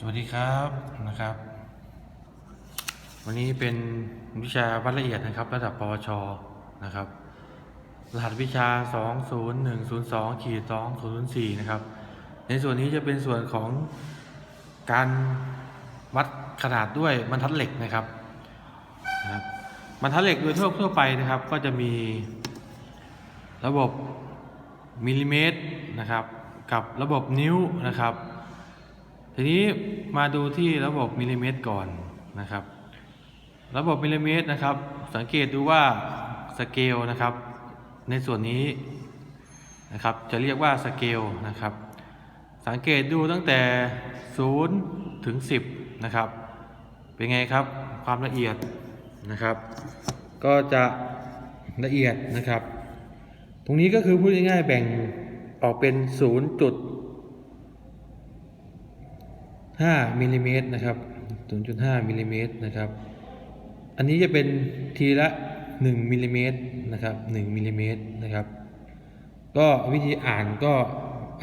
สวัสดีครับนะครับ วันนี้เป็นวิชาวัดละเอียดนะครับ ระดับปวชนะครับ รหัสวิชา 20102ขีด2004นะครับ ในส่วนนี้จะเป็นส่วนของการวัดขนาดด้วยบรรทัดเหล็กนะครับนะครับบรรทัดเหล็กโดยทั่วทั่วไปนะครับ ก็จะมีระบบมิลลิเมตรนะครับ กับระบบนิ้วนะครับ ทีนี้มาดูที่ระบบมิลลิเมตรก่อนนะครับ ระบบมิลลิเมตรนะครับ สังเกตดูว่าสเกลนะครับ ในส่วนนี้นะครับ จะเรียกว่าสเกลนะครับ สังเกตดูตั้งแต่ 0 ถึง 10 นะครับ เป็นไงครับความละเอียดนะครับ ก็จะละเอียดนะครับ ตรงนี้ก็คือพูดง่ายๆแบ่งออกเป็น 0 จุด 5มิลลิเมตรนะครับ 0.5มิลลิเมตรนะครับ อันนี้จะเป็นทีละ 1มิลลิเมตรนะครับ1มิลลิเมตรนะครับ ก็วิธีอ่านก็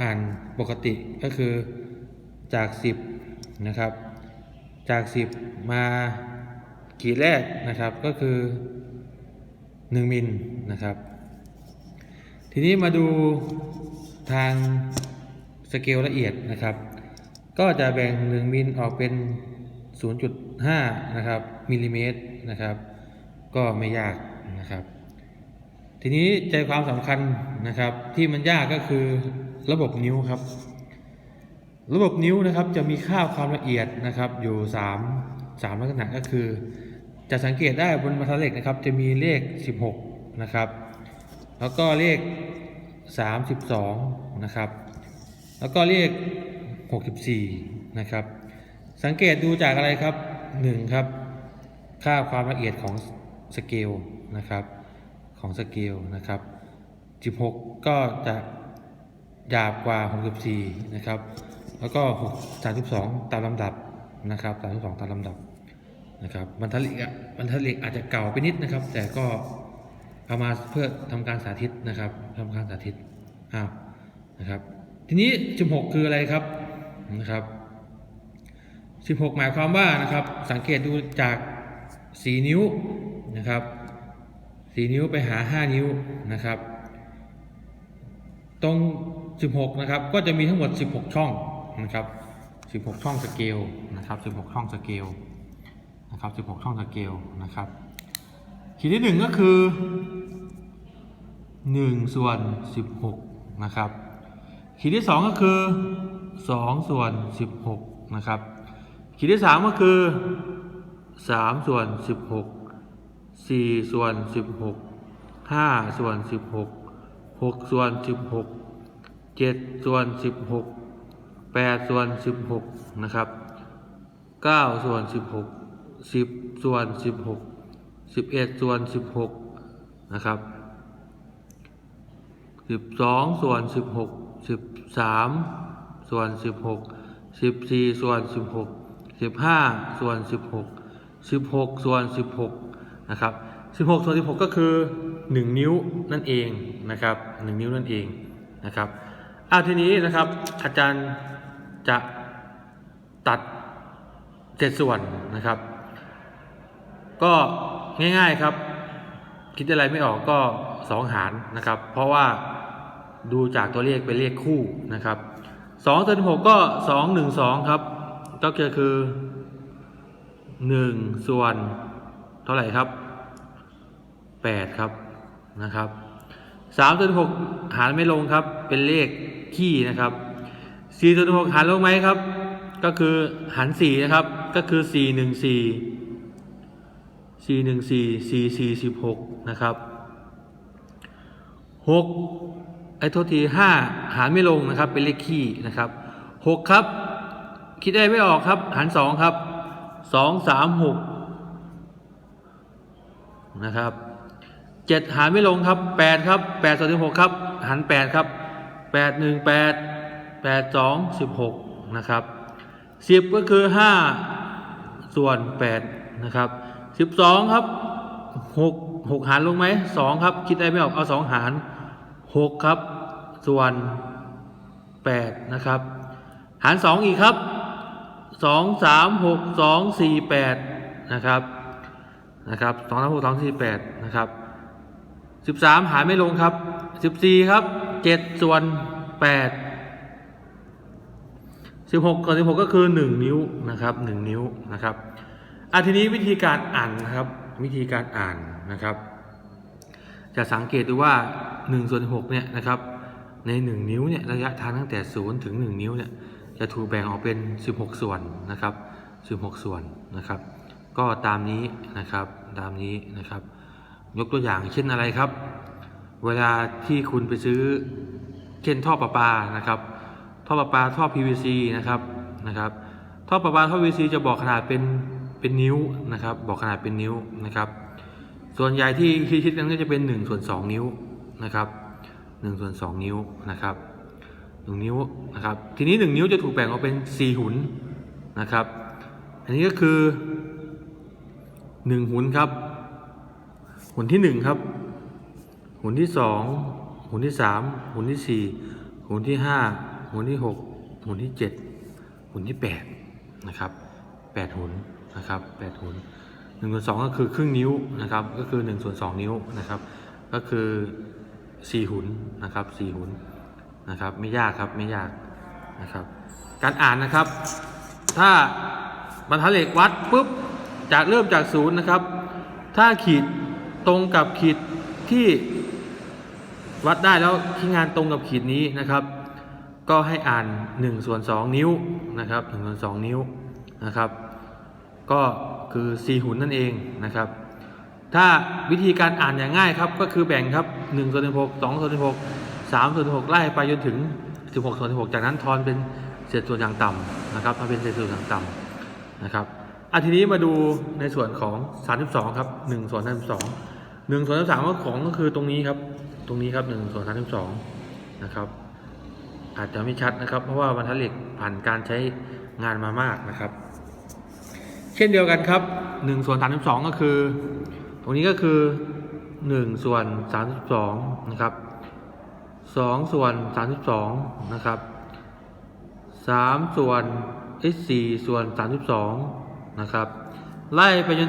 อ่านปกติก็คือจาก 10นะครับ จาก 10 มาขีดแรกนะครับก็คือ 1มิลนะครับ ทีนี้มาดูทางสเกลละเอียดนะครับ ก็จะแบ่ง 1มิลออกเป็น 0.5 นะครับมิลลิเมตรนะครับ ก็ไม่ยากนะครับ ทีนี้ใจความสำคัญนะครับ ที่มันยากก็คือระบบนิ้วครับ ระบบนิ้วนะครับจะมีค่าความละเอียดนะครับ อยู่ 3 3ลักษณะก็คือ จะสังเกตได้บนบรรทัดเหล็กนะครับ จะมีเลข 16 นะครับ แล้วก็เลข 32 นะครับ แล้วก็เลข 64 นะครับ สังเกตดูจากอะไรครับ 1 ครับ ค่าความละเอียดของสเกลนะครับของสเกลนะครับ 16 ก็จะหยาบกว่า 64 นะครับ แล้วก็ 32 ตามลำดับนะครับ 32 ตามลำดับนะครับบรรทัดเหล็กะบรรทัดเหล็กอาจจะเก่าไปนิดนะครับ แต่ก็เอามาเพื่อทำการสาธิตนะครับทำการสาธิตอ้าวนะครับ ทีนี้ 16 คืออะไรครับ นะครับ 16 หมายความว่านะครับสังเกตดูจาก 4 นิ้วนะครับ 4 นิ้วไปหา 5 นิ้วนะครับ ตรง 16 นะครับ ก็จะมีทั้งหมด 16 ช่องนะครับ16 ช่องสเกลนะครับ16 ช่องสเกลนะครับ16 ช่องสเกลนะครับขีดที่ 1 ก็คือ 1 ส่วน 16 นะครับขีดที่ 2 ก็คือ 2 ส่วน 16 นะครับ ขีดที่ 3 ก็คือ 3 ส่วน 16 4 ส่วน 16 5 ส่วน 16 6 ส่วน 16 7 ส่วน 16 8 ส่วน 16 นะครับ 9 ส่วน 16 10 ส่วน 16 11 ส่วน 16 นะครับสิบสองส่วนสิบหก ส่วนสิบหกสิบสี่ส่วนสิบหกสิบห้าส่วนสิบหกสิบหกส่วนสิบหกนะครับสิบหกส่วนสิบหกก็คือหนึ่งนิ้วนั่นเองนะครับหนึ่งนิ้วนั่นเองนะครับอาทีนี้นะครับอาจารย์จะตัดเศษส่วนนะครับ ก็ง่ายๆครับ คิดอะไรไม่ออกก็สองหารนะครับ เพราะว่าดูจากตัวเลขเป็นเลขคู่นะครับ สองส่วนหกก็สองหนึ่งสองครับ ก็คือหนึ่งส่วน เท่าไหร่ครับแปดครับนะครับสามส่วนหกหารไม่ลงครับ เป็นเลขขี้นะครับสี่ส่วนหกหารลงไหมครับ ก็คือหารสี่นะครับ ก็คือสี่หนึ่งสี่สี่หนึ่งสี่สี่สี่สิบหกนะครับหก อ้โทษทีห้าหารไม่ลงนะครับ เป็นเลขขี้นะครับหกครับ คิดได้ไม่ออกครับ หารสองครับสองสามหกนะครับเจ็ดหารไม่ลงครับแปดครับแปดส่วนสิบหกครับ หารแปดครับแปดหนึ่งแปดแปดสองสิบหกนะครับสิบก็คือห้าส่วนแปดนะครับสิบสองครับหกหกหารลงไหมสองครับ คิดได้ไม่ออกเอาสองหาร หกครับ ส่วนแปดนะครับ หารสองอีกครับสองสามหกสองสี่แปดนะครับ นะครับสองสามหกสองสี่แปดนะครับสิบสามหารไม่ลงครับสิบสี่ครับเจ็ดส่วนแปดสิบหกกับสิบหกก็คือหนึ่งนิ้วนะครับหนึ่งนิ้วนะครับอะทีนี้วิธีการอ่านนะครับ วิธีการอ่านนะครับ จะสังเกตดูว่า 1ส่วน6เนี่ยนะครับใน 1 นิ้วเนี่ยระยะทางตั้งแต่ 0 ถึง 1 นิ้วเนี่ยจะถูกแบ่งออกเป็น 16 ส่วนนะครับ16 ส่วนนะครับ ก็ตามนี้นะครับตามนี้นะครับ ยกตัวอย่างเช่นอะไรครับ เวลาที่คุณไปซื้อเช่นท่อประปานะครับ ท่อประปาท่อ PVC นะครับนะครับ ท่อประปาท่อ PVC จะบอกขนาดเป็นเป็นนิ้วนะครับ บอกขนาดเป็นนิ้วนะครับ ส่วนใหญ่ที่คิดกันก็จะเป็น1ส่วน2นิ้ว นะครับ1ส่วน2นิ้วนะครับ1นิ้วนะครับ ทีนี้ 1 นิ้วจะถูกแบ่งออกเป็น 4 หุนนะครับ อันนี้ก็คือ 1 หุนครับ หุนที่ 1 ครับ หุนที่ 2 หุนที่ 3 หุนที่ 4 หุนที่ 5 หุนที่ 6 หุนที่ 7 หุนที่ 8 นะครับ 8 หุนนะครับ 8 หุน1ส่วน2ก็คือครึ่งนิ้วนะครับ ก็คือ 1 ส่วน 2 นิ้วนะครับ ก็คือ 4หุนนะครับ4หุนนะครับ ไม่ยากครับไม่ยากนะครับ การอ่านนะครับ ถ้าบรรทัดเหล็กวัดปุ๊บจากเริ่มจากศูนย์นะครับ ถ้าขีดตรงกับขีดที่วัดได้แล้วที่งานตรงกับขีดนี้นะครับ ก็ให้อ่าน1ส่วน2นิ้วนะครับ1ส่วน2นิ้วนะครับ ก็คือ4หุ่นนั่นเองนะครับ ถ้าวิธีการอ่านอย่างง่ายครับ ก็คือแบ่งครับ1ส่วน16 2ส่วน16 3ส่วน16ไล่ไปจนถึง 16ส่วน16 จากนั้นทอนเป็นเศษส่วนอย่างต่ำนะครับทอนเป็นเศษส่วนอย่างต่ำนะครับอะทีนี้มาดูในส่วนของ 32 ครับ1ส่วน32 1ส่วน33ก็ของก็คือตรงนี้ครับ ตรงนี้ครับ1ส่วน32นะครับ อาจจะไม่ชัดนะครับ เพราะว่าบรรทัดเหล็กผ่านการใช้งานมามากนะครับ เช่นเดียวกันครับ1ส่วน32ก็คือ ตรงนี้ก็คือ 1 ส่วน 32 นะครับ 2 ส่วน 32 นะครับ 3 ส่วน s 4ส่วน 32 นะครับ ไล่ไปจน